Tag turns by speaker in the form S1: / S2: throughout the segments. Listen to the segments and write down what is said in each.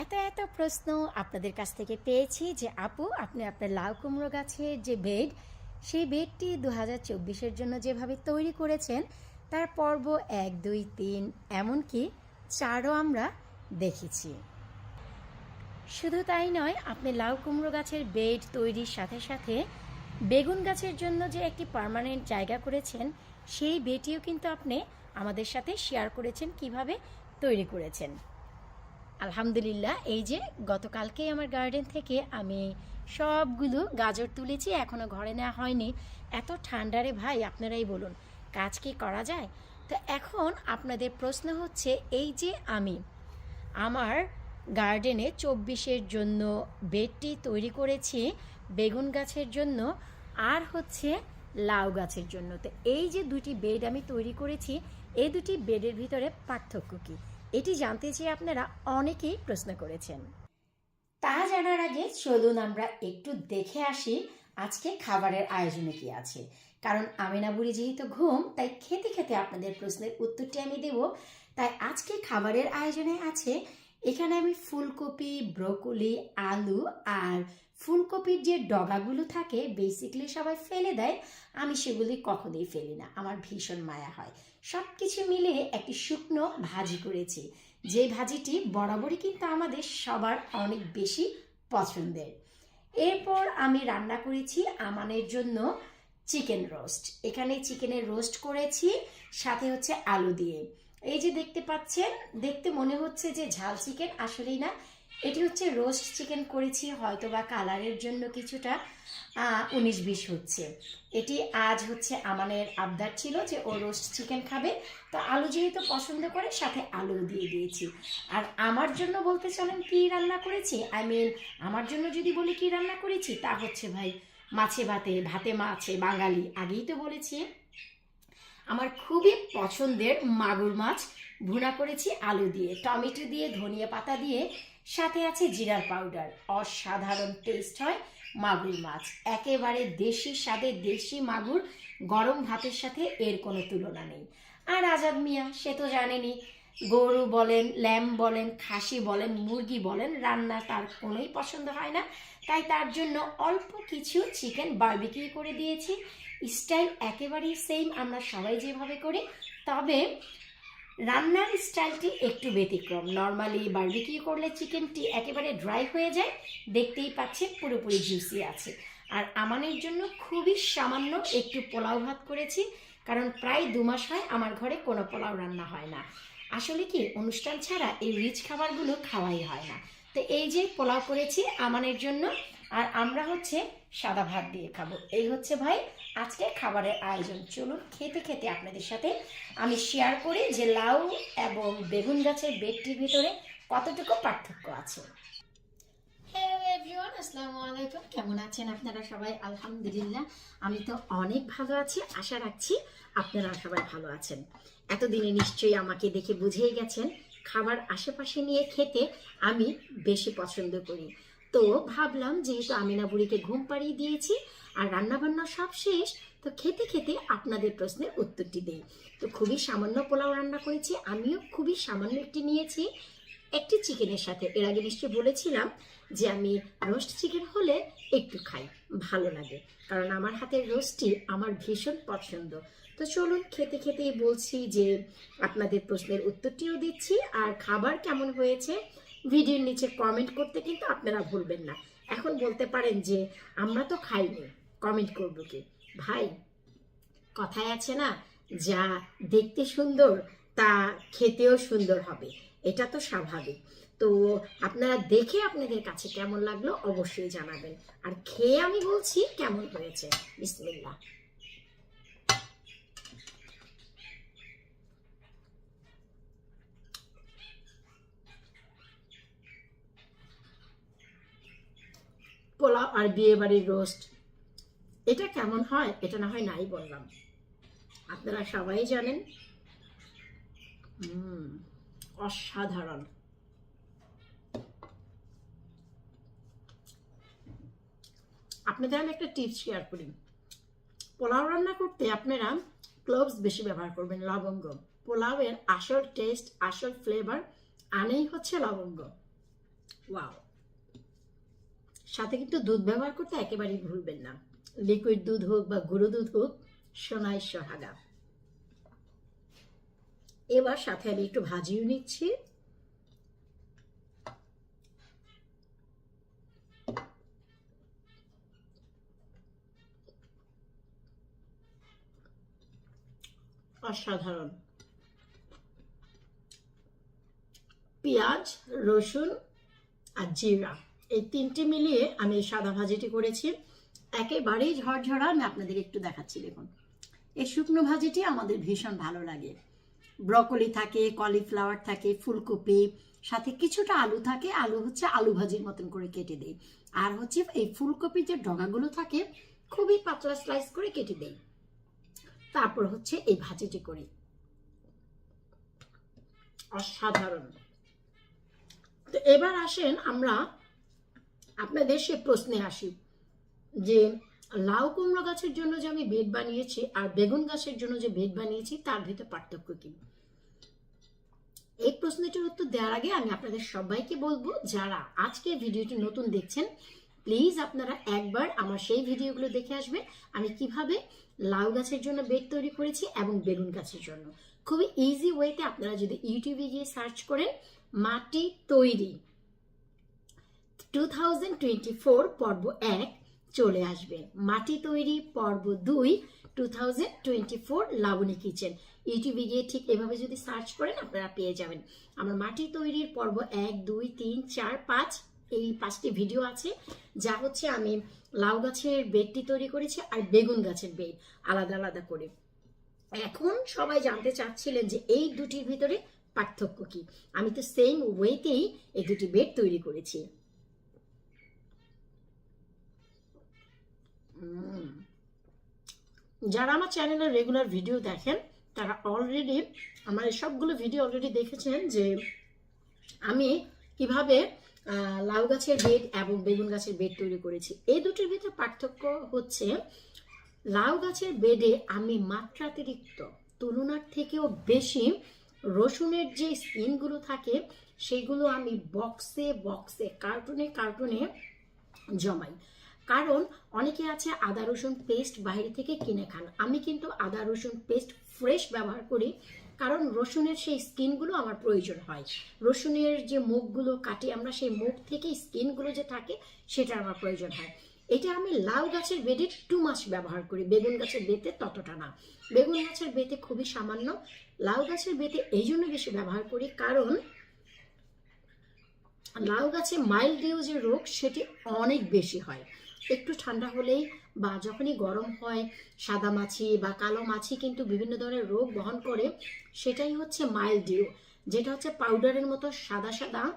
S1: এত এত প্রশ্ন আপনাদের কাছ থেকে পেয়েছি যে, আপু, আপনি আপনার লাউ কুমড়ো গাছের যে বেড, সেই বেডটি দু হাজার চব্বিশের জন্য যেভাবে তৈরি করেছেন, তার পর্ব এক, দুই, তিন, এমনকি চারও আমরা দেখেছি। শুধু তাই নয়, আপনি লাউ কুমড়ো গাছের বেড তৈরির সাথে সাথে বেগুন গাছের জন্য যে একটি পার্মানেন্ট জায়গা করেছেন, সেই বেডটিও কিন্তু আপনি আমাদের সাথে শেয়ার করেছেন, কীভাবে তৈরি করেছেন। আলহামদুলিল্লাহ, এই যে গতকালকেই আমার গার্ডেন থেকে আমি সবগুলো গাজর তুলেছি এখনও ঘরে নেওয়া হয়নি। এত ঠান্ডারে ভাই, আপনারাই বলুন, কাজ কি করা যায়? তো এখন আপনাদের প্রশ্ন হচ্ছে, এই যে আমি, আমার গার্ডেনে চব্বিশের জন্য বেডটি তৈরি করেছি বেগুন গাছের জন্য, আর হচ্ছে লাউ গাছের জন্য। তো এই যে দুটি বেড আমি তৈরি করেছি, এই দুটি বেডের ভিতরে পার্থক্য কী? এটি জানতে চেয়ে আপনারা অনেকেই প্রশ্ন করেছেন। তা জানার আগে চলুন আমরা একটু দেখে আসি আজকে খাবারের আয়োজনে কি আছে। কারণ আমিনা বুড়ি যেহেতু ঘুম, তাই খেতে খেতে আপনাদের প্রশ্নের উত্তরটি আমি দেব। তাই আজকে খাবারের আয়োজনে আছে, এখানে আমি ফুলকপি, ব্রোকলি, আলু আর ফুলকপির যে ডগাগুলো থাকে বেসিকলি সবাই ফেলে দেয়। আমি সেগুলি কখনোই ফেলি না, আমার ভীষণ মায়া হয়। সব কিছু মিলিয়ে একটি শুকনো ভাজি করেছি। যে ভাজিটি বরাবরই কিন্তু আমাদের সবার অনেক বেশি পছন্দের। এরপর আমি রান্না করেছি আমানের জন্য চিকেন রোস্ট। এখানে চিকেনের রোস্ট করেছি, সাথে হচ্ছে আলু দিয়ে। এই যে দেখতে পাচ্ছেন, দেখতে মনে হচ্ছে যে ঝাল চিকেন আসলেই না। এটি হচ্ছে রোস্ট চিকেন করেছি হয়তো বা কালারের জন্য কিছুটা উনিশ বিশ হচ্ছে। এটি আজ হচ্ছে আমানের আবদার ছিল যে ও রোস্ট চিকেন খাবে। তো আলু যেহেতু পছন্দ করে, সাথে আলু দিয়ে দিয়েছি। আর আমার জন্য বলতে চলেন কি রান্না করেছি? আই মিন আমার জন্য যদি বলি কি রান্না করেছি, তা হচ্ছে ভাই মাছে ভাতে ভাতে মাছে, বাঙালি। আগেই তো বলেছি, আমার খুবই পছন্দের মাগুর মাছ। ভুনা করেছি আলু দিয়ে, টমেটো দিয়ে, ধনিয়া পাতা দিয়ে, সাথে আছে জিরার পাউডার। অসাধারণ টেস্ট হয়। মাগুর মাছ। একেবারে দেশি স্বাদে দেশি মাগুর গরম ভাতের সাথে এর কোনো তুলনা নেই। আর আজাদ মিয়া, সে তো জানেনি, গরু বলেন, ল্যাম বলেন, খাসি বলেন, মুরগি বলেন, রান্না তার কোনোই পছন্দ হয় না। তাই তার জন্য অল্প কিছু চিকেন বারবিকিউ করে দিয়েছি। স্টাইল একেবারেই সেম আমরা সবাই যেভাবে করি। তবে রান্নার স্টাইলটি একটু ব্যতিক্রম। নর্মালি বারবিকিউ করলে চিকেনটি একেবারে ড্রাই হয়ে যায়, দেখতেই পাচ্ছেন পুরোপুরি জুসি আছে। আর আমানের জন্য খুবই সামান্য একটু পোলাও ভাত করেছি, কারণ প্রায় দু মাস হয় আমার ঘরে কোনো পোলাও রান্না হয় না। আসলে কি, অনুষ্ঠান ছাড়া এই রিচ খাবারগুলো খাওয়াই হয় না। তো এই যে পোলাও করেছি, আমানের জন্য আর আমরা হচ্ছে সাদা ভাত দিয়ে খাব। এই হচ্ছে ভাই আজকে খাবারের আয়োজন। চলুন খেতে খেতে আপনাদের সাথে আমি শেয়ার করি যে লাউ এবং বেগুন গাছের বেডটির ভিতরে কতটুকু পার্থক্য আছে। আসসালামু আলাইকুম। কেমন আছেন আপনারা সবাই? আলহামদুলিল্লাহ, আমি তো অনেক ভালো আছি। আশা রাখছি আপনারা সবাই ভালো আছেন। এতদিনে নিশ্চয়ই আমাকে দেখে বুঝেই গেছেন, খাবার আশেপাশে নিয়ে খেতে আমি বেশি পছন্দ করি। তো ভাবলাম যেহেতু আমিনা বুড়িকে ঘুম পাড়িয়ে দিয়েছি আর রান্নাবান্না সব শেষ, তো খেতে খেতে আপনাদের প্রশ্নের উত্তরটি দেই। তো খুবই সামান্য পোলাও রান্না করেছি, আমিও খুবই সামান্য একটি নিয়েছি। একটি চিকেনের সাথে। এর আগে নিশ্চয়ই বলেছিলাম যে আমি রোস্ট চিকেন হলে একটু খাই, ভালো লাগে। কারণ আমার হাতের রোস্টটি আমার ভীষণ পছন্দ। তো চলুন খেতে খেতেই বলছি যে আপনাদের প্রশ্নের উত্তরটিও দিচ্ছি, আর খাবার কেমন হয়েছে ভিডিওর নিচে কমেন্ট করতে কিন্তু আপনারা ভুলবেন না। এখন বলতে পারেন যে, আমরা তো খাইনি কমেন্ট করব কি? ভাই, কথায় আছে না, যা দেখতে সুন্দর, তা খেতেও সুন্দর হবে। এটা তো স্বাভাবিক। তো আপনারা দেখে আপনাদের কাছে কেমন লাগল অবশ্যই জানাবেন। আর খেয়ে আমি বলছি কেমন হয়েছে। বিসমিল্লাহ পোলাও আর বিয়ে বাড়ির রোস্ট এটা কেমন হয়? এটা না হয় নাই বললাম। আপনারা সবাই জানেন। অসাধারণ। আপনাদের আমি একটা টিপস শেয়ার করি। পোলাও রান্না করতে আপনারা ক্লোভস বেশি ব্যবহার করবেন, লবঙ্গ। পোলাওয়ের আসল টেস্ট আসল ফ্লেভার আনেই হচ্ছে লবঙ্গ। ওয়াও সাথে কিন্তু দুধ ব্যবহার করতে একেবারেই ভুলবেন না। লিকুইড দুধ হোক বা গুঁড়ো দুধ হোক, সোনাই সোহাগা। এবার সাথে আমি একটু ভাজিও নিচ্ছি। অসাধারণ। পেঁয়াজ, রসুন আর জিরা। এই তিনটে মিলিয়ে আমি এই সাদা ভাজিটি করেছি। একেবারেই ঝরঝরা, আমি আপনাদের একটু দেখাচ্ছি, দেখুন। এই শুকনো ভাজিটি আমাদের ভীষণ ভালো লাগে। ব্রকলি থাকে, কলিফ্লাওয়ার থাকে, ফুলকপি, সাথে কিছুটা আলু থাকে, আলু হচ্ছে আলু ভাজির মতন করে কেটে দেই। আর হচ্ছে এই ফুলকপির যে ডগাগুলো থাকে, খুবই পাতলা স্লাইস করে কেটে দেই। তারপর হচ্ছে এই ভাজিটি করি। অসাধারণ। তো এবার আসেন আমরা আপনাদের সে প্রশ্নে আসি যে লাউ কুমড়ো গাছের জন্য যে আমি বেড বানিয়েছি আর বেগুন গাছের জন্য যে বেড বানিয়েছি, তার ভিতরে পার্থক্য কি? এই প্রশ্নটির উত্তর দেওয়ার আগে আমি আপনাদের সবাইকে বলব, যারা আজকে ভিডিওটি নতুন দেখছেন প্লিজ আপনারা একবার আমার সেই ভিডিওগুলো দেখে আসবে, আমি কীভাবে লাউ গাছের জন্য বেড তৈরি করেছি এবং বেগুন গাছের জন্য। খুবই ইজি ওয়েতে আপনারা যদি ইউটিউবে গিয়ে সার্চ করেন, মাটি তৈরি। টু পর্ব এক চলে আসবে। মাটি তৈরি পর্ব দুই two thousand twenty four Laboni kitchen. ইউটিউবে গিয়ে ঠিক এভাবে যদি সার্চ করেন, আপনারা পেয়ে যাবেন। আমার মাটি তৈরির পর্ব এক, দুই, তিন, চার, পাঁচ, এই পাঁচটি ভিডিও আছে। যা হচ্ছে আমি লাউ গাছের বেডটি তৈরি করেছি আর বেগুন গাছের বেড, আলাদা আলাদা করে। এখন সবাই জানতে চাচ্ছিলেন যে এই দুটির ভিতরে পার্থক্য কি? আমি তো সেম ওয়েতেই এই দুটি বেড তৈরি করেছি। যারা আমার চ্যানেলের রেগুলার ভিডিও দেখেন, তারা অলরেডি আমার সবগুলো ভিডিও অলরেডি দেখেছেন যে আমি কীভাবে লাউ গাছের বেড এবং বেগুন গাছের বেড তৈরি করেছি। এই দুটির ভিতরে পার্থক্য হচ্ছে, লাউ গাছের বেডে আমি মাত্রাতিরিক্ত, তুলনার থেকেও বেশি রসুনের যে স্কিনগুলো থাকে, সেগুলো আমি বক্সে বক্সে কার্টুনে কার্টুনে জমাই। কারণ অনেকে আছে আদা, রসুন পেস্ট বাইরে থেকে কিনে খান। আমি কিন্তু আদা, রসুন পেস্ট ফ্রেশ ব্যবহার করি, কারণ রসুনের সেই স্কিনগুলো আমার প্রয়োজন হয়। রসুনের যে মুখগুলো কাটি, আমরা সেই মুখ থেকে স্কিনগুলো যে থাকে, সেটা আমার প্রয়োজন হয়। এটা আমি লাউ গাছের বেডে টু মাস ব্যবহার করি। বেগুন গাছের বেতে ততটা না। বেগুন গাছের বেতে খুবই সামান্য। লাউ গাছের বেতে এই জন্য বেশি ব্যবহার করি, কারণ লাউ গাছে মাইল্ড ডিউ যে রোগ, সেটি অনেক বেশি হয়। একটু ঠান্ডা হলেই বা যখনই গরম হয়, সাদা মাছি বা কালো মাছি কিন্তু বিভিন্ন ধরনের রোগ বহন করে, সেটাই হচ্ছে মাইল্ড ডিউ যেটা হচ্ছে পাউডারের মতো সাদা সাদা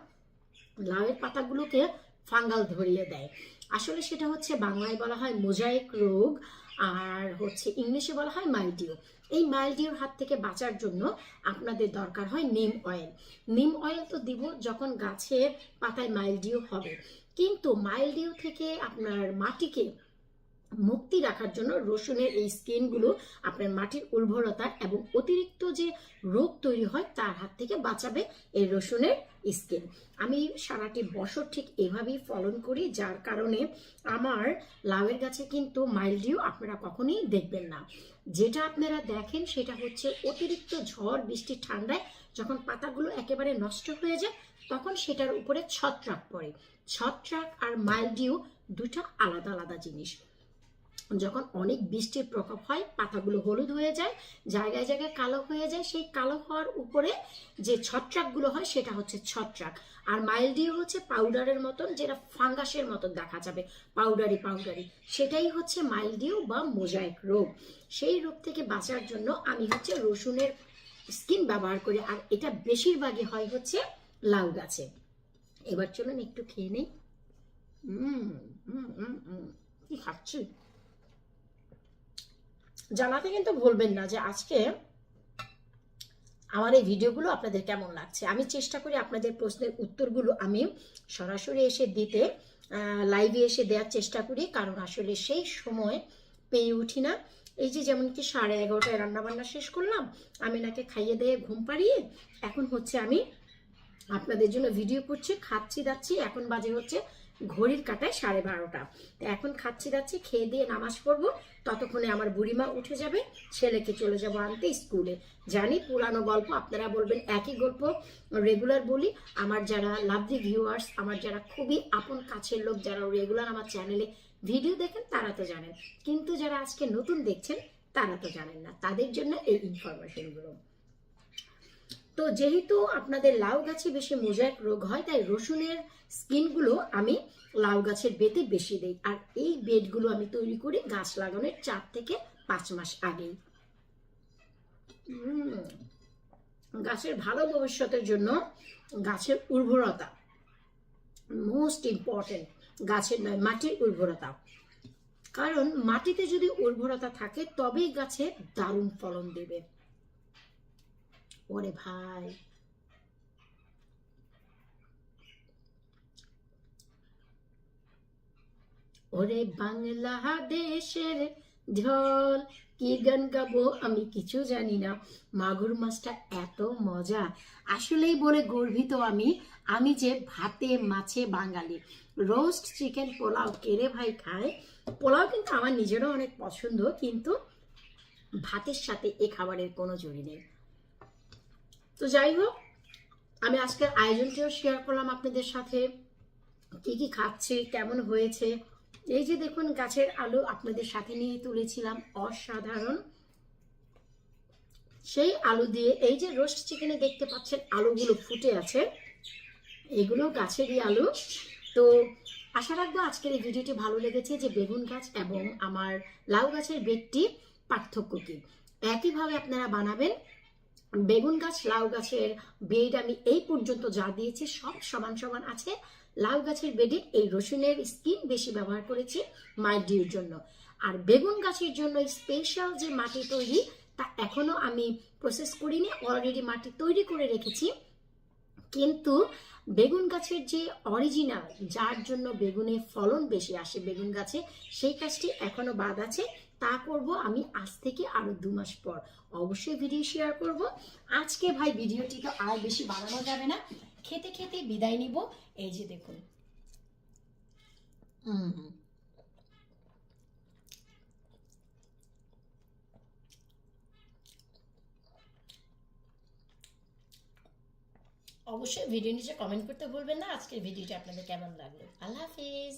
S1: লাউয়ের পাতাগুলোকে ফাঙ্গাল ধরিয়ে দেয়। আসলে সেটা হচ্ছে বাংলায় বলা হয় মোজাইক রোগ। আর হচ্ছে ইংলিশে বলা হয় মাইলডিও এই মাইলডিওর হাত থেকে বাঁচার জন্য আপনাদের দরকার হয় নিম অয়েল। নিম অয়েল তো দিব যখন গাছের পাতায় মাইলডিও হবে। কিন্তু মাইলডিও থেকে আপনার মাটিকে মুক্তি রাখার জন্য রসুনের এই স্কিনগুলো আপনার মাটির উর্বরতা এবং অতিরিক্ত যে রোগ তৈরি হয় তার হাত থেকে বাঁচাবে এই রসুনের স্কিন। আমি সারাটি বছর ঠিক এভাবেই ফলন করি, যার কারণে আমার লাউয়ের গাছে কিন্তু মাইল্ডিউ আপনারা কখনোই দেখবেন না। যেটা আপনারা দেখেন সেটা হচ্ছে অতিরিক্ত ঝড়, বৃষ্টি, ঠান্ডায় যখন পাতাগুলো একেবারে নষ্ট হয়ে যায়, তখন সেটার উপরে ছত্রাক পড়ে। ছত্রাক আর মাইল্ডিউ দুটা আলাদা আলাদা জিনিস। যখন অনেক বৃষ্টির প্রকোপ হয়, পাতাগুলো হলুদ হয়ে যায়, জায়গায় জায়গায় কালো হয়ে যায়, সেই কালো হওয়ার উপরে যে ছত্রাকগুলো হয়, সেটা হচ্ছে ছত্রাক। আর মাইল্ডিউ হচ্ছে পাউডারের মতন, যেটা ফাঙ্গাসের মতন দেখা যাবে পাউডারি পাউডারি সেটাই হচ্ছে মাইল্ডিউ বা মোজাইক রোগ। সেই রোগ থেকে বাঁচার জন্য আমি হচ্ছে রসুনের স্কিন ব্যবহার করি, আর এটা বেশিরভাগই হয় হচ্ছে লাউ গাছে। এবার চলুন একটু খেয়ে নেই। হুম হুম হুম হুম কি খাচ্ছি? জানাতে কিন্তু ভুলবেন না যে আজকে আমার এই ভিডিওগুলো আপনাদের কেমন লাগছে। আমি চেষ্টা করি আপনাদের প্রশ্নের উত্তরগুলো আমি সরাসরি এসে দিতে লাইভে এসে দেওয়ার চেষ্টা করি, কারণ আসলে সেই সময় পেয়ে উঠি না। এই যে যেমন কি সাড়ে এগারোটায় রান্নাবান্না শেষ করলাম, আমি নাকে খাইয়ে দিয়ে ঘুম পাড়িয়ে এখন হচ্ছে আমি আপনাদের জন্য ভিডিও করছি, খাচ্ছি, দাচ্ছি, এখন বাজে হচ্ছে ঘড়ির কাটায় সাড়ে বারোটা। এখন খাচ্ছি দাচ্ছি, খেয়ে দিয়ে নামাজ পড়ব। ততক্ষণে আমার বুড়িমা উঠে যাবে, ছেলেকে চলে যাব আনতে স্কুলে। জানি পুরানো গল্প, আপনারা বলবেন একই গল্প। রেগুলার বলি, আমার যারা লাভলি ভিউয়ার্স আমার যারা খুবই আপন কাছের লোক, যারা রেগুলার আমার চ্যানেলে ভিডিও দেখেন, তারা তো জানেন। কিন্তু যারা আজকে নতুন দেখছেন, তারা তো জানেন না। তাদের জন্য এই ইনফরমেশনগুলো তো যেহেতু আপনাদের লাউ গাছে বেশি মোজাইক রোগ হয়, তাই রসুনের স্কিনগুলো আমি লাউ গাছের বেতে বেশি দেই। আর এই বেডগুলো আমি তৈরি করি গাছ লাগানোর চার থেকে পাঁচ মাস আগেই। গাছের ভালো ভবিষ্যতের জন্য গাছের উর্বরতা মোস্ট ইম্পর্টেন্ট গাছের নয়, মাটির উর্বরতা। কারণ মাটিতে যদি উর্বরতা থাকে, তবেই গাছে দারুণ ফলন দেবে। ওরে ভাই। ওরে বাংলাদেশের ঢল, কি গান গাবো আমি কিছু জানি না। মাগুর মাছটা এত মজা। আসলেই বলে গর্বিত আমি আমি যে ভাতে মাছে বাঙালি। রোস্ট চিকেন পোলাও কেড়ে ভাই খায়? পোলাও কিন্তু আমার নিজেরও অনেক পছন্দ, কিন্তু ভাতের সাথে এ খাবারের কোনো জড়ি নেই। তো যাই হোক আমি আজকের আয়োজনটিও শেয়ার করলাম আপনাদের সাথে। কি কি খাচ্ছে, কেমন হয়েছে? এই যে দেখুন, গাছের আলু আপনাদের সাথে নিয়ে তুলেছিলাম, অসাধারণ। সেই আলু দিয়ে, এই যে রোস্ট চিকেনে দেখতে পাচ্ছেন, আলুগুলো ফুটে আছে। এগুলো গাছেরই আলু। তো আশা রাখব আজকের এই ভিডিওটি ভালো লেগেছে, যে বেগুন গাছ এবং আমার লাউ গাছের বেডটি পার্থক্য কি। একইভাবে আপনারা বানাবেন বেগুন গাছ, লাউ গাছের বেড আমি এই পর্যন্ত যা দিয়েছি সব সমান সমান আছে। লাউ গাছের বেডে এই রসুনের স্কিন বেশি ব্যবহার করেছি মাইডিউর জন্য। আর বেগুন গাছের জন্য স্পেশাল যে মাটি তৈরি, তা এখনও আমি প্রসেস করিনি অলরেডি মাটি তৈরি করে রেখেছি। কিন্তু বেগুন গাছের যে অরিজিনাল যার জন্য বেগুনে ফলন বেশি আসে বেগুন গাছে, সেই কাজটি এখনও বাদ আছে। তা করব আমি আজ থেকে আরও দু মাস পর। অবশ্যই ভিডিও শেয়ার করব। আজকে ভাই ভিডিওটি তো আর বেশি বাড়ানো যাবে না। খেতে খেতে বিদায় নিব। এই যে দেখুন। অবশ্যই ভিডিও নিচে কমেন্ট করতে ভুলবেন না। আজকের ভিডিওটা আপনাদের কেমন লাগল? আল্লাহ হাফিজ।